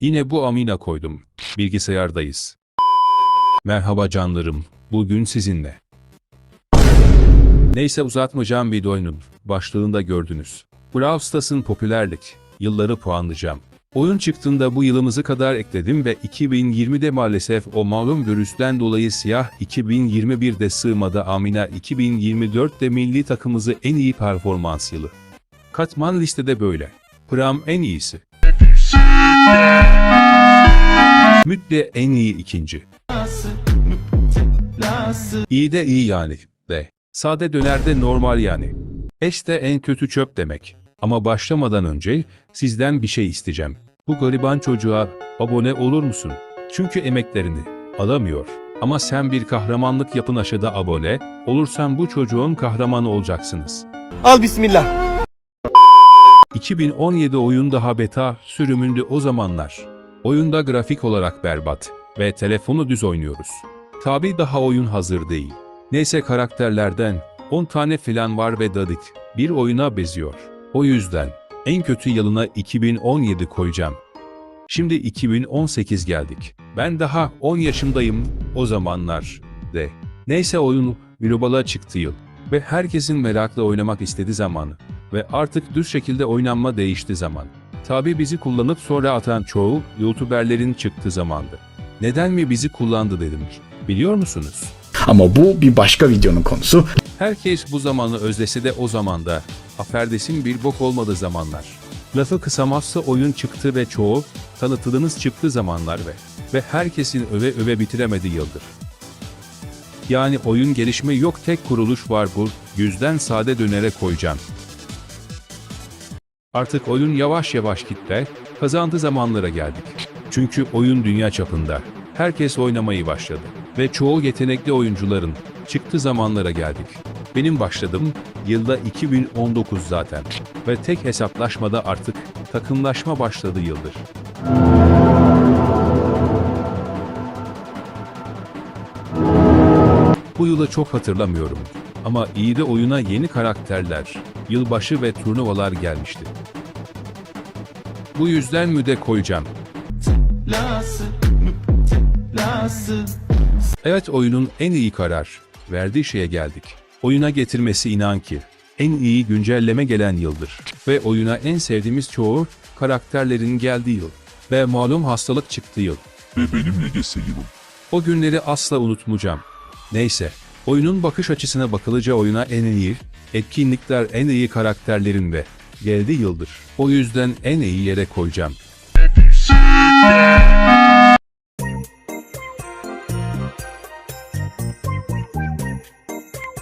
Yine bu amina koydum. Bilgisayardayız. Merhaba canlarım. Bugün sizinle. Neyse uzatmayacağım videonun başlığında gördünüz. Brawl Stars'ın popülerlik yılları puanlayacağım. Oyun çıktığında bu yılımızı kadar ekledim ve 2020'de maalesef o malum virüsten dolayı siyah 2021'de sığmadı Amina 2024'de milli takımımızı en iyi performans yılı. Katman listede böyle. Pram en iyisi. Müt de en iyi ikinci. İyi de iyi yani de. Sade dönerde normal yani. Eş de en kötü çöp demek. Ama başlamadan önce sizden bir şey isteyeceğim. Bu gariban çocuğa abone olur musun? Çünkü emeklerini alamıyor. Ama sen bir kahramanlık yapın aşağıda abone, olursan bu çocuğun kahramanı olacaksınız. Al bismillah. 2017 oyun daha beta sürümünde o zamanlar. Oyunda grafik olarak berbat ve telefonu düz oynuyoruz. Tabi daha oyun hazır değil. Neyse karakterlerden 10 tane filan var ve dadık bir oyuna beziyor. O yüzden en kötü yılına 2017 koyacağım. Şimdi 2018 geldik. Ben daha 10 yaşındayım o zamanlar de. Neyse oyun globala çıktı yıl ve herkesin merakla oynamak istediği zamanı ve artık düz şekilde oynanma değişti zaman. Tabi bizi kullanıp sonra atan çoğu YouTuberlerin çıktı zamandı. Neden mi bizi kullandı dedim. Biliyor musunuz? Ama bu bir başka videonun konusu. Herkes bu zamanı özlese de o zamanda, aferdesin bir bok olmadığı zamanlar. Lafı kısamazsa oyun çıktı ve çoğu, tanıtılınız çıktı zamanlar ve ve herkesin öve öve bitiremediği yıldır. Yani oyun gelişme yok tek kuruluş var bu, yüzden sade dönere koyacağım. Artık oyun yavaş yavaş kitle, kazandı zamanlara geldik. Çünkü oyun dünya çapında. Herkes oynamayı başladı. Ve çoğu yetenekli oyuncuların çıktı zamanlara geldik. Benim başladığım yılda 2019 zaten. Ve tek hesaplaşmada artık takımlaşma başladı yıldır. Bu yılı çok hatırlamıyorum. Ama iyi de oyuna yeni karakterler, yılbaşı ve turnuvalar gelmişti. Bu yüzden müde koyacağım. Evet oyunun en iyi karar verdiği şeye geldik. Oyuna getirmesi inan ki en iyi güncelleme gelen yıldır. Ve oyuna en sevdiğimiz çoğu karakterlerin geldiği yıl. Ve malum hastalık çıktı yıl. ve benimle geçse yılım. O günleri asla unutmayacağım. Neyse, oyunun bakış açısına bakılınca oyuna en iyi, etkinlikler en iyi karakterlerin ve geldi yıldır. O yüzden en iyi yere koyacağım.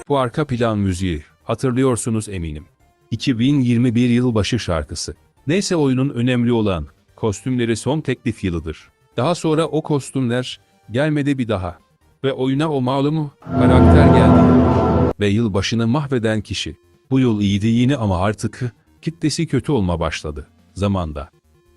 Bu arka plan müziği hatırlıyorsunuz eminim. 2021 yılbaşı şarkısı. Neyse oyunun önemli olan kostümleri son teklif yılıdır. Daha sonra o kostümler gelmedi bir daha. Ve oyuna o malumu karakter geldi. Ve yılbaşını mahveden kişi. Bu yıl iyiydi yine ama artık kitlesi kötü olma başladı zamanda.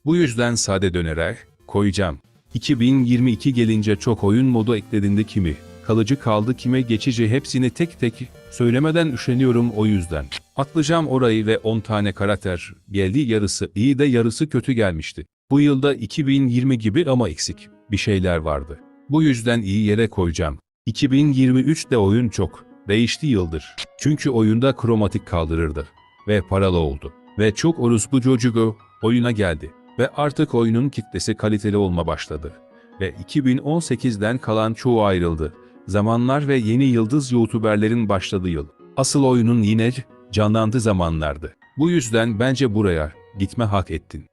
Bu yüzden sade dönerek koyacağım. 2022 gelince çok oyun modu eklediğinde kimi kalıcı kaldı kime geçici hepsini tek tek söylemeden üşeniyorum o yüzden. Atlayacağım orayı ve 10 tane karakter geldi yarısı iyi de yarısı kötü gelmişti. Bu yılda 2020 gibi ama eksik bir şeyler vardı. Bu yüzden iyi yere koyacağım. 2023'te oyun çok değişti yıldır. Çünkü oyunda kromatik kaldırırdı ve paralı oldu. Ve çok orospu çocuğu oyuna geldi. Ve artık oyunun kitlesi kaliteli olma başladı. Ve 2018'den kalan çoğu ayrıldı. Zamanlar ve yeni yıldız YouTuberlerin başladığı yıl. Asıl oyunun yine canlandığı zamanlardı. Bu yüzden bence buraya gitme hak ettin.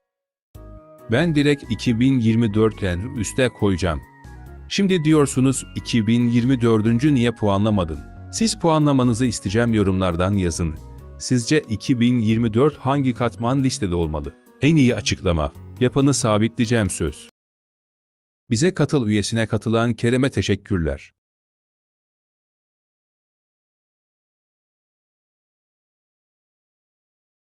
Ben direkt 2024'ten üste koyacağım. Şimdi diyorsunuz 2024. niye puanlamadın? Siz puanlamanızı isteyeceğim yorumlardan yazın. Sizce 2024 hangi katman listede olmalı? En iyi açıklama. Yapanı sabitleyeceğim söz. Bize katıl üyesine katılan Kerem'e teşekkürler.